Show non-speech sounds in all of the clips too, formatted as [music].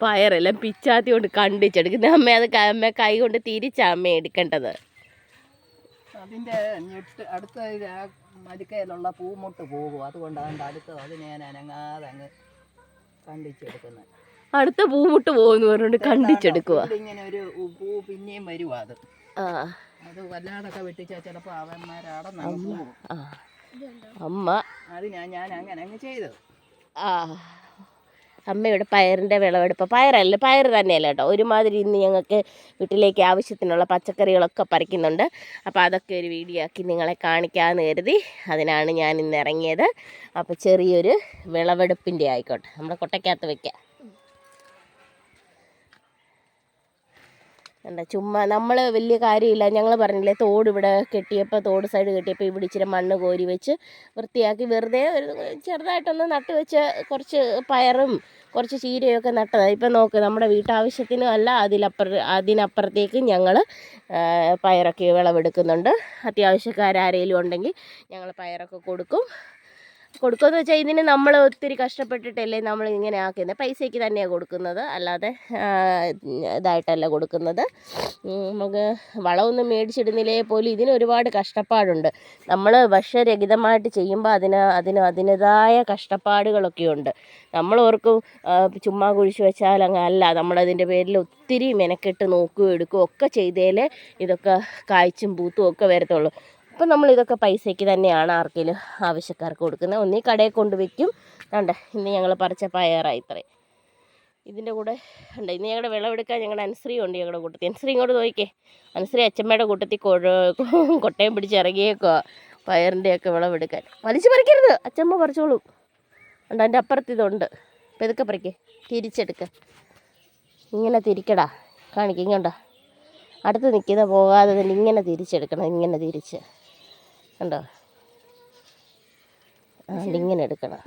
പയറെല്ലാം പിച്ചാത്തി കൊണ്ട് കണ്ടിച്ചെടുക്കുന്ന അമ്മ അത് അമ്മ കൈ കൊണ്ട് തിരിച്ചാ അമ്മ എടുക്കേണ്ടത്. അതിന്റെ ഞെട്ട് അടുത്ത മരിക്കയിലുള്ള പൂമുട്ട് പോകും. അതുകൊണ്ടാണ് അടുത്തത് അടുത്ത് അത് ഞാൻ അനങ്ങാതെ അങ്ങ് കണ്ടിച്ചെടുക്കുന്നത്. അടുത്ത പൂമുട്ട് പോകുന്നു പറഞ്ഞുകൊണ്ട് കണ്ടിച്ചെടുക്കുക ഇങ്ങനെ ഒരു പൂ പിന്നെയും വരും അത്. ആ. അത് വല്ലാതൊക്കെ വെട്ടിച്ചാൽ ചിലപ്പോൾ അവന്മാരാടെ അമ്മ. അത് ഞാൻ ഞാൻ അങ്ങനെ അങ്ങ് ചെയ്തത്. ആ. അമ്മയുടെ പയറിന്റെ വിളവെടുപ്പ്. പയറല്ല പയർ തന്നെയല്ല കേട്ടോ. ഒരുമാതിരി ഇന്ന് ഞങ്ങൾക്ക് വീട്ടിലേക്ക് ആവശ്യത്തിനുള്ള പച്ചക്കറികളൊക്കെ പറിക്കുന്നുണ്ട്. അപ്പോൾ അതൊക്കെ ഒരു വീഡിയോ ആക്കി നിങ്ങളെ കാണിക്കാമെന്ന് കരുതി അതിനാണ് ഞാൻ ഇന്ന് ഇറങ്ങിയത്. അപ്പോൾ ചെറിയൊരു വിളവെടുപ്പിന്റെ ആയിക്കോട്ടെ. നമ്മുടെ കൊട്ടയ്ക്കകത്ത് വെക്കാം. എന്താ ചുമ്മാ നമ്മൾ വലിയ കാര്യമില്ല. ഞങ്ങൾ പറഞ്ഞില്ലേ തോട് ഇവിടെ കെട്ടിയപ്പോൾ തോട് സൈഡ് കെട്ടിയപ്പോൾ ഇവിടെ ഇച്ചിരി മണ്ണ് കോരി വെച്ച് വൃത്തിയാക്കി വെറുതെ ഒരു ചെറുതായിട്ടൊന്ന് നട്ട് വെച്ച് കുറച്ച് പയറും കുറച്ച് ചീരയൊക്കെ നട്ടതാണ് ഇപ്പം നോക്ക് നമ്മുടെ വീട്ടാവശ്യത്തിനും അല്ല അതിലപ്പുറ അതിനപ്പുറത്തേക്ക് ഞങ്ങൾ പയറൊക്കെ വിളവെടുക്കുന്നുണ്ട്. അത്യാവശ്യക്കാരാരെങ്കിലും ഉണ്ടെങ്കിൽ ഞങ്ങൾ പയറൊക്കെ കൊടുക്കും. കൊടുക്കുമെന്ന് വെച്ചാൽ ഇതിന് നമ്മൾ ഒത്തിരി കഷ്ടപ്പെട്ടിട്ടല്ലേ നമ്മൾ ഇങ്ങനെ ആക്കുന്നത് പൈസയ്ക്ക് തന്നെയാണ് കൊടുക്കുന്നത്. അല്ലാതെ ഇതായിട്ടല്ല കൊടുക്കുന്നത്. നമുക്ക് വളമൊന്നും മേടിച്ചിടുന്നില്ലേ പോലും ഇതിന് ഒരുപാട് കഷ്ടപ്പാടുണ്ട്. നമ്മൾ ഭക്ഷ്യരഹിതമായിട്ട് ചെയ്യുമ്പോൾ അതിന് അതിന് അതിന്റെതായ കഷ്ടപ്പാടുകളൊക്കെ ഉണ്ട് നമ്മൾ ഓർക്കും ചുമ്മാ കുഴിച്ചു വെച്ചാൽ അങ്ങ് അല്ല. നമ്മളതിന്റെ പേരിൽ ഒത്തിരി മെനക്കെട്ട് നോക്കുകയും എടുക്കുകയും ഒക്കെ ചെയ്തേലേ ഇതൊക്കെ കായ്ച്ചും പൂത്തും ഒക്കെ വരത്തുള്ളൂ. അപ്പം നമ്മൾ ഇതൊക്കെ പൈസയ്ക്ക് തന്നെയാണ് ആർക്കെങ്കിലും ആവശ്യക്കാർക്ക് കൊടുക്കുന്നത് ഒന്നീ കടയിൽ കൊണ്ട് വയ്ക്കും കണ്ട? ഇന്ന് ഞങ്ങൾ പറിച്ച പയറായി ഇത്രയും ഇതിന്റെ കൂടെ ഉണ്ട് ഇന്ന് ഞങ്ങളുടെ വിളവെടുക്കാൻ ഞങ്ങളുടെ അനുശ്രീ ഉണ്ട് ഞങ്ങളുടെ കൂട്ടത്തിൽ അനുശ്രീ ഇങ്ങോട്ട് നോക്കിക്കേ. അനുശ്രീ അച്ഛമ്മയുടെ കൂട്ടത്തിൽ കൊഴ [laughs] കൊട്ടയം പിടിച്ച് ഇറങ്ങിയേക്കുക പയറിന്റെയൊക്കെ വിളവെടുക്കാൻ വലിച്ചു പറിക്കരുത്. അച്ഛമ്മ പറിച്ചോളൂ. ഉണ്ട് അതിന്റെ അപ്പുറത്ത് ഇതുണ്ട്. അപ്പം ഇതൊക്കെ പറിക്കേ. തിരിച്ചെടുക്ക. ഇങ്ങനെ തിരിക്കടാ. കാണിക്കുക ഇങ്ങോട്ടാ അടുത്ത് നിൽക്കുന്ന പോകാതെ തന്നെ ഇങ്ങനെ തിരിച്ചെടുക്കണം. ഇങ്ങനെ തിരിച്ച്. കണ്ടോ? ഇങ്ങനെ എടുക്കണം.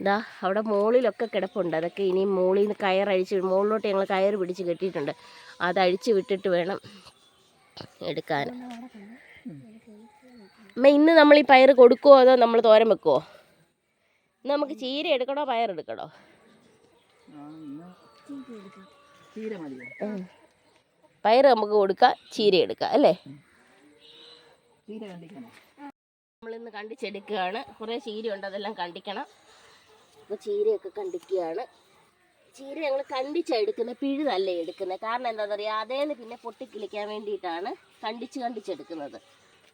ഇതാ അവിടെ മുകളിലൊക്കെ കിടപ്പുണ്ട്. അതൊക്കെ ഇനി മുകളിൽ നിന്ന് കയറഴിച്ച് മുകളിലോട്ട് ഞങ്ങൾ കയർ പിടിച്ച് കെട്ടിയിട്ടുണ്ട്. അത് അഴിച്ച് വിട്ടിട്ട് വേണം എടുക്കാൻ. അമ്മ ഇന്ന് നമ്മൾ ഈ പയർ കൊടുക്കുമോ അതോ നമ്മൾ തോരൻ വെക്കുമോ ഇന്ന് നമുക്ക് ചീര എടുക്കണോ പയർ എടുക്കണോ? ചീര മതിയോ? പയർ നമുക്ക് കൊടുക്കാം ചീര എടുക്കാം അല്ലേ? നമ്മളിന്ന് കണ്ടിച്ചെടുക്കുകയാണ്. കുറേ ചീര ഉണ്ട് അതെല്ലാം കണ്ടിക്കണം. അപ്പോൾ ചീരയൊക്കെ കണ്ടിക്കുകയാണ് ചീര ഞങ്ങൾ കണ്ടിച്ചെടുക്കുന്നത് പിഴുതല്ല എടുക്കുന്നത്. കാരണം എന്താണെന്ന് പറയുക അതേന്ന് പിന്നെ പൊട്ടിക്കിളിക്കാൻ വേണ്ടിയിട്ടാണ് കണ്ടിച്ച് കണ്ടിച്ചെടുക്കുന്നത്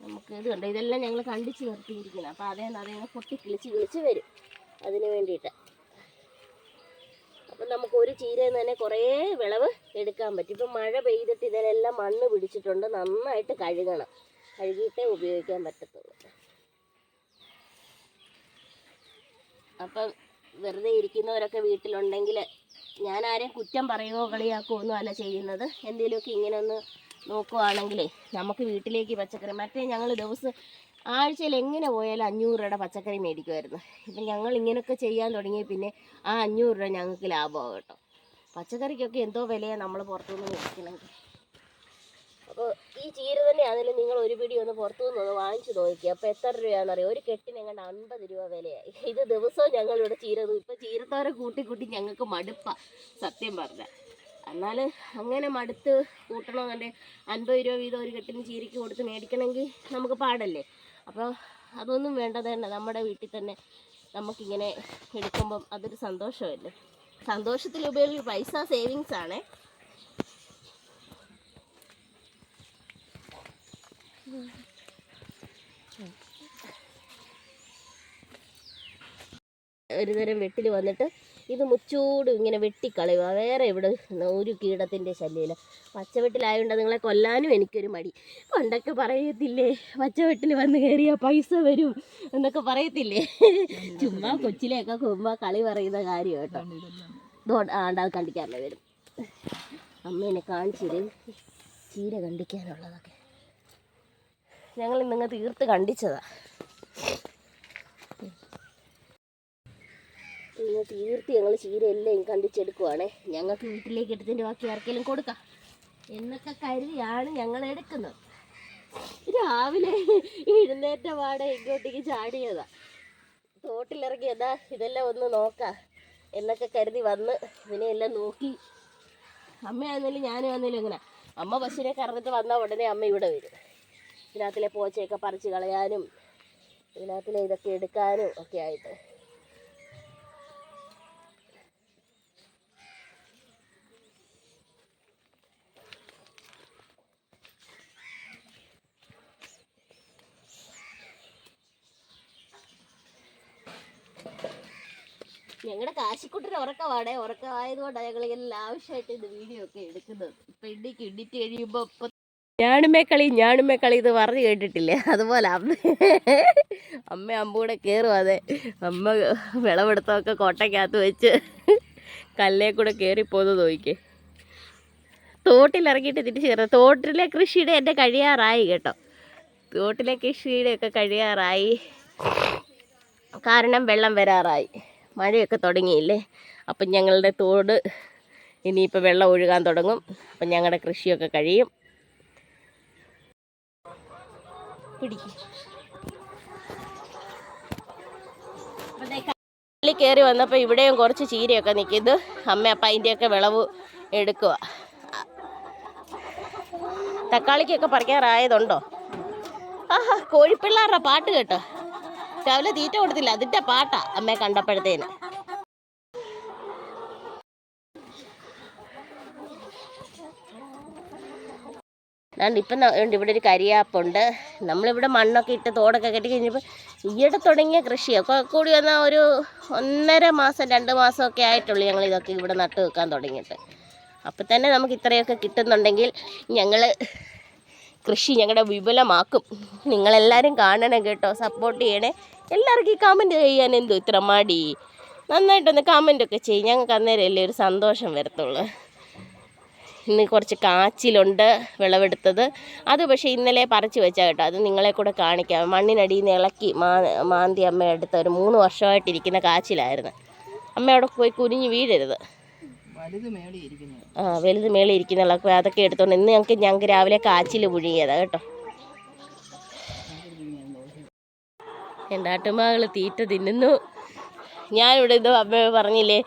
നമുക്ക് ഇത് കണ്ടോ? ഇതെല്ലാം ഞങ്ങൾ കണ്ടിച്ച് നിർത്തിയിരിക്കുന്നത് അപ്പോൾ അതേന്ന് അതേന്ന് പൊട്ടിക്കിളിച്ച് കിളിച്ച് വരും. അതിന് വേണ്ടിയിട്ട്. അപ്പം നമുക്ക് ഒരു ചീരയിൽ നിന്ന് തന്നെ കുറേ വിളവ് എടുക്കാൻ പറ്റും. ഇപ്പം മഴ പെയ്തിട്ട് ഇതിലെല്ലാം മണ്ണ് പിടിച്ചിട്ടുണ്ട്. നന്നായിട്ട് കഴുകണം. കഴുകിയിട്ടേ ഉപയോഗിക്കാൻ പറ്റത്തുള്ളൂ. അപ്പം വെറുതെ ഇരിക്കുന്നവരൊക്കെ വീട്ടിലുണ്ടെങ്കിൽ ഞാൻ ആരെയും കുറ്റം പറയുകയോ കളിയാക്കുകയോ ഒന്നും അല്ല ചെയ്യുന്നത്. എന്തെങ്കിലുമൊക്കെ ഇങ്ങനെ ഒന്ന് നോക്കുവാണെങ്കിലേ നമുക്ക് വീട്ടിലേക്ക് പച്ചക്കറി മറ്റേ ഞങ്ങൾ ദിവസം ആഴ്ചയിൽ എങ്ങനെ പോയാലും അഞ്ഞൂറ് രൂപയുടെ പച്ചക്കറി മേടിക്കുമായിരുന്നു ഇപ്പം ഞങ്ങൾ ഇങ്ങനെയൊക്കെ ചെയ്യാൻ തുടങ്ങിയ പിന്നെ ആ അഞ്ഞൂറ് രൂപ ഞങ്ങൾക്ക് ലാഭമാകും കേട്ടോ. പച്ചക്കറിക്കൊക്കെ എന്തോ വിലയാണ് നമ്മൾ പുറത്തുനിന്ന് മേടിക്കണമെങ്കിൽ അപ്പോൾ ഈ ചീര തന്നെയാണെങ്കിലും നിങ്ങൾ ഒരു പിടി ഒന്ന് പുറത്തുനിന്ന് ഒന്ന് വാങ്ങിച്ചു നോക്കി അപ്പോൾ എത്ര രൂപയാണെന്നറിയോ? ഒരു കെട്ടിന് എങ്ങാണ്ട് അൻപത് രൂപ വിലയായി. ഇത് ദിവസവും ഞങ്ങൾ ഇവിടെ ചീര ഇപ്പം ചീരത്തോരെ കൂട്ടി കൂട്ടി ഞങ്ങൾക്ക് മടുപ്പാണ് സത്യം പറഞ്ഞാൽ. എന്നാൽ അങ്ങനെ മടുത്ത് കൂട്ടണമെന്നുണ്ടെങ്കിൽ അൻപത് രൂപ വീതം ഒരു കെട്ടിന് ചീരയ്ക്ക് കൊടുത്ത് മേടിക്കണമെങ്കിൽ നമുക്ക് പാടല്ലേ? അപ്പോൾ അതൊന്നും വേണ്ടത് തന്നെ. നമ്മുടെ വീട്ടിൽ തന്നെ നമുക്കിങ്ങനെ എടുക്കുമ്പം അതൊരു സന്തോഷമല്ലേ? സന്തോഷത്തിലുപരി പൈസ സേവിങ്സ് ആണേ. ഒരു തരം വെട്ടിൽ വന്നിട്ട് ഇത് മുച്ചൂട് ഇങ്ങനെ വെട്ടിക്കളയുക വേറെ ഇവിടെ ഒരു കീടത്തിന്റെ ശല്യമില്ല. പച്ചവെട്ടിലായതുകൊണ്ട് നിങ്ങളെ കൊല്ലാനും എനിക്കൊരു മടി. പണ്ടൊക്കെ പറയത്തില്ലേ പച്ചവെട്ടിൽ വന്ന് കയറിയാൽ പൈസ വരും എന്നൊക്കെ പറയത്തില്ലേ? ചുമ്മാ കൊച്ചിലെയൊക്കെ കുമ്പ കളി പറയുന്ന കാര്യം കേട്ടോ. ആണ്ടാ കണ്ടിക്കാറില്ല വരും. അമ്മേനെ കാണിച്ചിട്ട് ചീര കണ്ടിക്കാനുള്ളതൊക്കെ. ഞങ്ങൾ നിങ്ങൾ തീർത്ത് കണ്ടിച്ചതാ. ഇന്ന് തീർത്ത് ഞങ്ങൾ ചീര എല്ലാം കണ്ടിച്ചെടുക്കുവാണേ. ഞങ്ങൾക്ക് വീട്ടിലേക്ക് എടുത്തതിന്റെ ബാക്കി ആർക്കെങ്കിലും കൊടുക്കാം. എന്നൊക്കെ കരുതിയാണ് ഞങ്ങൾ എടുക്കുന്നത്. രാവിലെ എഴുന്നേറ്റ പാടെ ഇങ്ങോട്ടേക്ക് ചാടിയതാ. തോട്ടിലിറങ്ങിയതാ ഇതെല്ലാം ഒന്ന് നോക്കാം എന്നൊക്കെ കരുതി വന്ന് ഇതിനെ എല്ലാം നോക്കി അമ്മയാണെങ്കിലും ഞാനും ആണെങ്കിലും എങ്ങനെ അമ്മ പശുവിനെ കറന്നിട്ട് വന്നാൽ ഉടനെ അമ്മ ഇവിടെ വരും. ഇതിനകത്തിലെ പോച്ചയൊക്കെ പറിച്ച് കളയാനും ഇതിനകത്തിലെ ഇതൊക്കെ എടുക്കാനും ഒക്കെ ആയിട്ട്. ഞങ്ങളുടെ കാശിക്കുട്ടിന് ഉറക്കമാണ്. ഉറക്കമായതുകൊണ്ടാണ് ഞങ്ങൾ ഇങ്ങനെ ആവശ്യമായിട്ട് ഇത് വീഡിയോ ഒക്കെ എടുക്കുന്നത്. ഇപ്പൊ ഇണ്ടിക്ക് ഇണ്ടിറ്റ് കഴിയുമ്പോ ഇപ്പൊ ഞാണുമേ കളി ഞാണുമേ കളി ഇത് പറഞ്ഞു കേട്ടിട്ടില്ലേ? അതുപോലെ അമ്മ അമ്മ കൂടെ കയറും അതെ. അമ്മ വിളവെടുത്തൊക്കെ കോട്ടയ്ക്കകത്ത് വെച്ച് കല്ലേ കൂടെ കയറിപ്പോന്ന് നോക്കി തോട്ടിലിറങ്ങിയിട്ട് തിരിച്ചു കയറാം. തോട്ടിലെ കൃഷിയുടെ എന്റെ കഴിയാറായി കേട്ടോ. തോട്ടിലെ കൃഷിയുടെ ഒക്കെ കഴിയാറായി. കാരണം വെള്ളം വരാറായി. മഴയൊക്കെ തുടങ്ങിയില്ലേ? അപ്പം ഞങ്ങളുടെ തോട് ഇനിയിപ്പോൾ വെള്ളം ഒഴുകാൻ തുടങ്ങും. അപ്പം ഞങ്ങളുടെ കൃഷിയൊക്കെ കഴിയും. പിടിക്ക്. കയറി വന്നപ്പോൾ ഇവിടെയും കുറച്ച് ചീരയൊക്കെ നിൽക്കുന്നു അമ്മ അപ്പം അതിന്റെയൊക്കെ വിളവ് എടുക്കുക തക്കാളിക്കൊക്കെ പറിക്കാറായതുണ്ടോ? ആഹാ കോഴിപ്പിള്ളാരുടെ പാട്ട് കേട്ടോ. രാവിലെ തീറ്റ കൊടുത്തില്ല. അതിന്റെ പാട്ടാ അമ്മയെ കണ്ടപ്പോഴത്തേന്. അതുകൊണ്ട് ഇപ്പം ഇവിടെ ഒരു കരിയാപ്പുണ്ട്. നമ്മളിവിടെ മണ്ണൊക്കെ ഇട്ട് തോടൊക്കെ കെട്ടി കഴിഞ്ഞപ്പോൾ ഈയിടെ തുടങ്ങിയ കൃഷിയൊക്കെ കൂടി വന്നാൽ ഒരു ഒന്നര മാസം രണ്ട് മാസമൊക്കെ ആയിട്ടുള്ളൂ ഞങ്ങൾ ഇതൊക്കെ ഇവിടെ നട്ട് വെക്കാൻ തുടങ്ങിയിട്ട്. അപ്പം തന്നെ നമുക്ക് ഇത്രയൊക്കെ കിട്ടുന്നുണ്ടെങ്കിൽ ഞങ്ങൾ കൃഷി ഞങ്ങളുടെ വിപുലമാക്കും. നിങ്ങളെല്ലാവരും കാണണം കേട്ടോ. സപ്പോർട്ട് ചെയ്യണേ. എല്ലാവർക്കും ഈ കമന്റ് ചെയ്യാൻ എന്തോ ഇത്ര മടി. നന്നായിട്ടൊന്ന് കമന്റൊക്കെ ചെയ്യും. ഞങ്ങൾക്ക് അന്നേരമല്ലേ ഒരു സന്തോഷം വരത്തുള്ളൂ. ഇന്ന് കുറച്ച് കാച്ചിലുണ്ട് വിളവെടുത്തത്. അത് പക്ഷേ ഇന്നലെ പറിച്ചു വെച്ചാൽ കേട്ടോ. അത് നിങ്ങളെ കൂടെ കാണിക്കാം. മണ്ണിനടിയിൽ നിന്ന് ഇളക്കി മാ മാന്തി അമ്മ എടുത്ത ഒരു മൂന്ന് വർഷമായിട്ടിരിക്കുന്ന കാച്ചിലായിരുന്നു. അമ്മ അവിടെ പോയി കുനിഞ്ഞ് വീഴരുത്. ആ വലുത് മേളിൽ ഇരിക്കുന്നുള്ളപ്പോൾ അതൊക്കെ എടുത്തോണ്ട് ഇന്ന് ഞങ്ങൾക്ക് ഞങ്ങൾക്ക് രാവിലെ കാച്ചിൽ പുഴുങ്ങിയതാണ് കേട്ടോ. എന്റെ ആട്ടുമകൾ തീറ്റ തിന്നുന്നു. ഞാനിവിടെ ഇത് അമ്മ പറഞ്ഞില്ലേ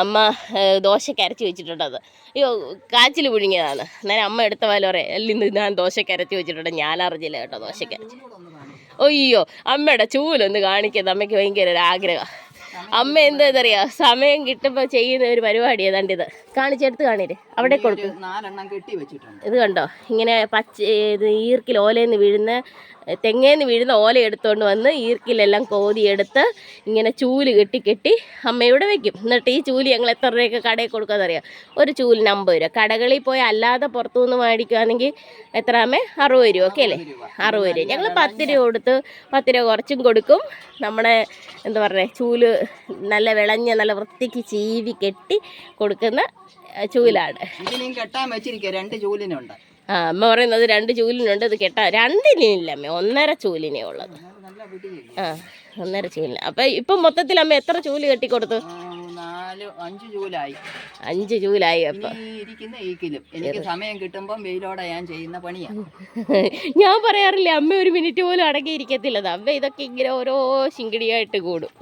അമ്മ ദോശ ദോശയ്ക്ക് അരച്ച് വെച്ചിട്ടുണ്ടത്. അയ്യോ കാച്ചിൽ പുഴുങ്ങിയതാണ്. അന്നേരം അമ്മ എടുത്ത പോലെ പറയാം അല്ലിന്ന് ഞാൻ ദോശയ്ക്ക് അരച്ച് വെച്ചിട്ടുണ്ട്. ഞാൻ അറിഞ്ഞില്ല കേട്ടോ ദോശയ്ക്ക്. അരച്ച് അയ്യോ അമ്മയുടെ ചൂലൊന്ന് കാണിക്കുന്നത് അമ്മയ്ക്ക് ഭയങ്കര ഒരു ആഗ്രഹം. അമ്മ എന്താ സമയം കിട്ടുമ്പോ ചെയ്യുന്ന ഒരു പരിപാടി ഏതാണ്ടിത് കാണിച്ചെടുത്ത് കാണിര്. അവിടെ കൊടുക്കും. ഇത് കണ്ടോ? ഇങ്ങനെ പച്ച ഇത് ഈർക്കിൽ ഓലയിൽ വീഴുന്ന തെങ്ങേന്ന് വീഴുന്ന ഓല എടുത്തുകൊണ്ട് വന്ന് ഈർക്കിലെല്ലാം കോതിയെടുത്ത് ഇങ്ങനെ ചൂൽ കെട്ടി കെട്ടി അമ്മയുടെ വെക്കും. എന്നിട്ട് ഈ ചൂൽ ഞങ്ങൾ എത്ര രൂപയൊക്കെ കടയിൽ കൊടുക്കാന്നറിയാം ഒരു ചൂലിന് അമ്പത് രൂപ. കടകളിൽ പോയി അല്ലാതെ പുറത്തുനിന്ന് മേടിക്കുകയാണെങ്കിൽ എത്ര അമ്മേ? അറുപത് രൂപ ഒക്കെ അല്ലേ. അറുപത് രൂപ. ഞങ്ങൾ പത്ത് രൂപ കൊടുത്ത് പത്ത് രൂപ കുറച്ചും കൊടുക്കും. നമ്മുടെ എന്താ പറയുക ചൂൽ നല്ല വിളഞ്ഞ നല്ല വൃത്തിക്ക് ചീവി കെട്ടി കൊടുക്കുന്ന ചൂലാണ്. ഇതിനെയും കെട്ടാൻ വെച്ചിരിക്കുക. രണ്ട് ചൂലിനുണ്ട്. ആ അമ്മ പറയുന്നത് രണ്ട് ചൂലിനുണ്ട് ഇത് കെട്ടാ രണ്ടിനില്ല അമ്മ ഒന്നര ചൂലിനേ ഉള്ളത്. ആ ഒന്നര ചൂലിന്. അപ്പം ഇപ്പം മൊത്തത്തിൽ അമ്മ എത്ര ചൂൽ കെട്ടിക്കൊടുത്തു നാല് അഞ്ച് ചൂലായി. അപ്പം. ഈ ഇരിക്കുന്ന ഈക്കിലും എനിക്ക് സമയം കിട്ടുമ്പോൾ വെയിലോടെ ഞാൻ ചെയ്യുന്ന പണിയാണ് ഞാൻ പറയാറില്ല അമ്മ ഒരു മിനിറ്റ് പോലും അടങ്ങിയിരിക്കത്തില്ലത് അമ്മ ഇതൊക്കെ ഇങ്ങനെ ഓരോ ശിങ്കിടിയായിട്ട് കൂടും.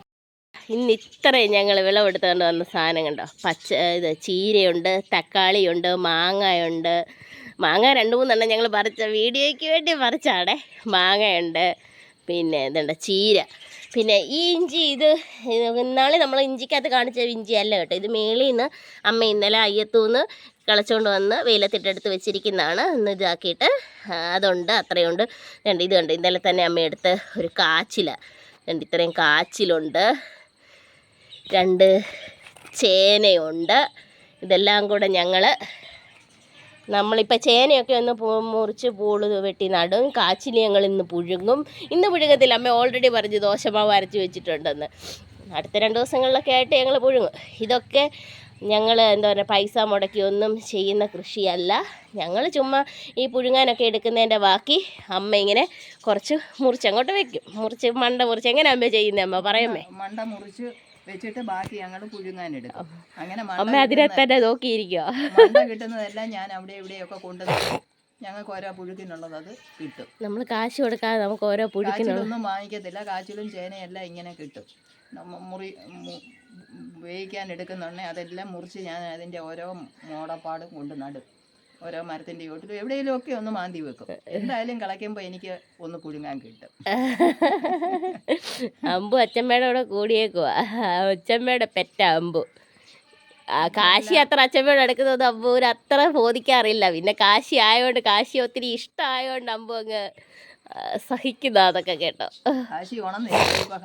ഇന്ന് ഇത്രയും ഞങ്ങൾ വിളവെടുത്തുകൊണ്ട് വന്ന സാധനം കണ്ടോ? പച്ച ഇത് ചീരയുണ്ട് തക്കാളിയുണ്ട് മാങ്ങയുണ്ട്. മാങ്ങ രണ്ട് മൂന്നെണ്ണം ഞങ്ങൾ പറിച്ച വീഡിയോയ്ക്ക് വേണ്ടി പറിച്ചാടെ. മാങ്ങയുണ്ട് പിന്നെ ഇതുണ്ട് ചീര. പിന്നെ ഈ ഇഞ്ചി ഇത് ഇന്നാളെ നമ്മൾ ഇഞ്ചിക്കകത്ത് കാണിച്ച ഇഞ്ചി അല്ല കേട്ടോ. ഇത് മേളിൽ നിന്ന് അമ്മ ഇന്നലെ അയ്യത്തൂന്ന് കിളച്ചുകൊണ്ട് വന്ന് വെയിലത്തിട്ടെടുത്ത് വെച്ചിരിക്കുന്നതാണ്. ഇന്ന് ഇതാക്കിയിട്ട് അതുണ്ട് അത്രയുണ്ട്. രണ്ട് ഇത് കണ്ട് ഇന്നലെ തന്നെ അമ്മ എടുത്ത് ഒരു കാച്ചില. രണ്ട് ഇത്രയും കാച്ചിലുണ്ട്. രണ്ട് ചേനയുണ്ട്. ഇതെല്ലാം കൂടെ ഞങ്ങൾ നമ്മളിപ്പോൾ ചേനയൊക്കെ ഒന്ന് മുറിച്ച് പൂൾ വെട്ടി നടും. കാച്ചിൽ ഞങ്ങൾ ഇന്ന് പുഴുങ്ങും. ഇന്ന് പുഴുങ്ങത്തില്ല. അമ്മ ഓൾറെഡി പറഞ്ഞ് ദോശമാവ് അരച്ച് വെച്ചിട്ടുണ്ടെന്ന്. അടുത്ത രണ്ട് ദിവസങ്ങളിലൊക്കെ ആയിട്ട് ഞങ്ങൾ പുഴുങ്ങും. ഇതൊക്കെ ഞങ്ങൾ എന്താ പറയുക പൈസ മുടക്കി ഒന്നും ചെയ്യുന്ന കൃഷിയല്ല. ഞങ്ങൾ ചുമ്മാ ഈ പുഴുങ്ങാനൊക്കെ എടുക്കുന്നതിന്റെ ബാക്കി അമ്മ ഇങ്ങനെ കുറച്ച് മുറിച്ചങ്ങോട്ട് വെക്കും. മുറിച്ച് മണ്ട മുറിച്ച്. എങ്ങനെ അമ്മ ചെയ്യുന്നത് അമ്മ പറയമ്മേ. മണ്ട മുറിച്ച് വെച്ചിട്ട് ബാക്കി ഞങ്ങൾ പുഴുങ്ങാനെടുക്കും. അങ്ങനെ അമ്മ അതിനെ തന്നെ നോക്കിയിരിക്കുക മണ്ട കിട്ടുന്നതെല്ലാം ഞാൻ അവിടെ ഇവിടെയൊക്കെ കൊണ്ടുവന്നു ഞങ്ങൾക്ക് ഓരോ പുഴുക്കിനുള്ളത് അത് കിട്ടും. നമ്മൾ കാശ് കൊടുക്കാതെ നമുക്ക് ഓരോ പുഴുക്കിനൊന്നും വാങ്ങിക്കത്തില്ല. കാച്ചിലും ചേനയെല്ലാം ഇങ്ങനെ കിട്ടും. നമ്മ മുറി വേവിക്കാൻ എടുക്കുന്നുണ്ടെങ്കിൽ അതെല്ലാം മുറിച്ച് ഞാൻ അതിന്റെ ഓരോ മോടപ്പാടും കൊണ്ട് നടും. ഓരോ മരത്തിന്റെ ചോട്ടിലും എവിടെയെങ്കിലും ഒക്കെ ഒന്ന് മാന്തി വെക്കും. എന്തായാലും കളയ്ക്കുമ്പോൾ എനിക്ക് ഒന്ന് പുഴുങ്ങാൻ കിട്ടും. [laughs] അമ്പു അച്ഛമ്മയുടെ കൂടെ കൂടിയേക്കുവാ. അച്ഛമ്മയുടെ പെറ്റ അമ്പു. ആ കാശി അത്ര അച്ഛമ്മയോട് എടുക്കുന്നത് ഒരു അത്ര ബോധിക്കാറില്ല. പിന്നെ കാശി ആയതുകൊണ്ട് കാശി ഒത്തിരി ഇഷ്ടമായതുകൊണ്ട് അമ്പു അങ്ങ് സഹിക്കുന്ന അതൊക്കെ കേട്ടോ.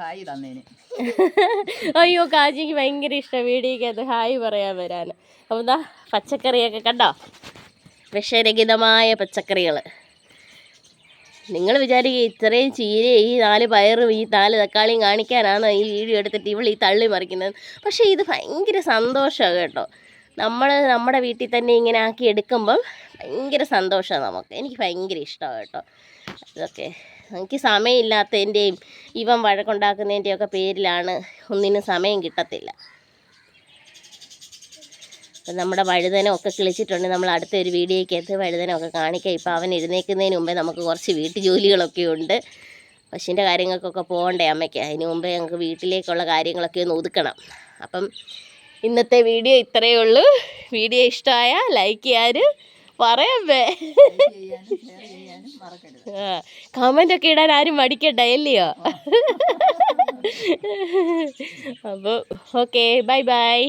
ഹായി തന്നേന്. [laughs] അയ്യോ കാശിക്ക് ഭയങ്കര ഇഷ്ടം. വീടിക്കകത്ത് ഹായ് പറയാൻ വരാൻ അപ്പം എന്താ പച്ചക്കറിയൊക്കെ കണ്ടോ? വിഷരഹിതമായ പച്ചക്കറികൾ. നിങ്ങൾ വിചാരിക്കുക ഇത്രയും ചീര ഈ നാല് പയറും ഈ നാല് തക്കാളിയും കാണിക്കാനാണ് ഈ വീഡിയോ എടുത്തിട്ട് ഇവൾ ഈ തള്ളി മറിക്കുന്നത്. പക്ഷേ ഇത് ഭയങ്കര സന്തോഷമാണ് കേട്ടോ. നമ്മൾ നമ്മുടെ വീട്ടിൽ തന്നെ ഇങ്ങനെ ആക്കി എടുക്കുമ്പം ഭയങ്കര സന്തോഷമാണ് നമുക്ക്. എനിക്ക് ഭയങ്കര ഇഷ്ടമാണ് കേട്ടോ. ഇതൊക്കെ എനിക്ക് സമയമില്ലാത്തതിന്റെയും ഇവൻ വഴക്കുണ്ടാക്കുന്നതിന്റെയൊക്കെ പേരിലാണ് ഒന്നിനും സമയം കിട്ടത്തില്ല. അപ്പം നമ്മുടെ വഴുതന ഒക്കെ കിളിച്ചിട്ടുണ്ട്. നമ്മൾ അടുത്ത ഒരു വീഡിയോയ്ക്കകത്ത് വഴുതന ഒക്കെ കാണിക്കാം. ഇപ്പോൾ അവൻ എഴുന്നേൽക്കുന്നതിന് മുമ്പേ നമുക്ക് കുറച്ച് വീട്ടു ജോലികളൊക്കെ ഉണ്ട്. പശുവിന്റെ കാര്യങ്ങൾക്കൊക്കെ പോകണ്ടേ അമ്മയ്ക്ക്. അതിന് മുമ്പേ ഞങ്ങൾക്ക് വീട്ടിലേക്കുള്ള കാര്യങ്ങളൊക്കെ ഒന്ന് ഒതുക്കണം. അപ്പം ഇന്നത്തെ വീഡിയോ ഇത്രയേ ഉള്ളൂ. വീഡിയോ ഇഷ്ടമായ ലൈക്ക് ചെയ്യാൻ പറയാമേ ലൈക്ക് ചെയ്യാനും ഷെയർ മറക്കരുത് കമന്റ് ഒക്കെ ഇടാൻ ആരും മടിക്കണ്ട അല്ലയോ? അപ്പോൾ ഓക്കെ ബൈ ബൈ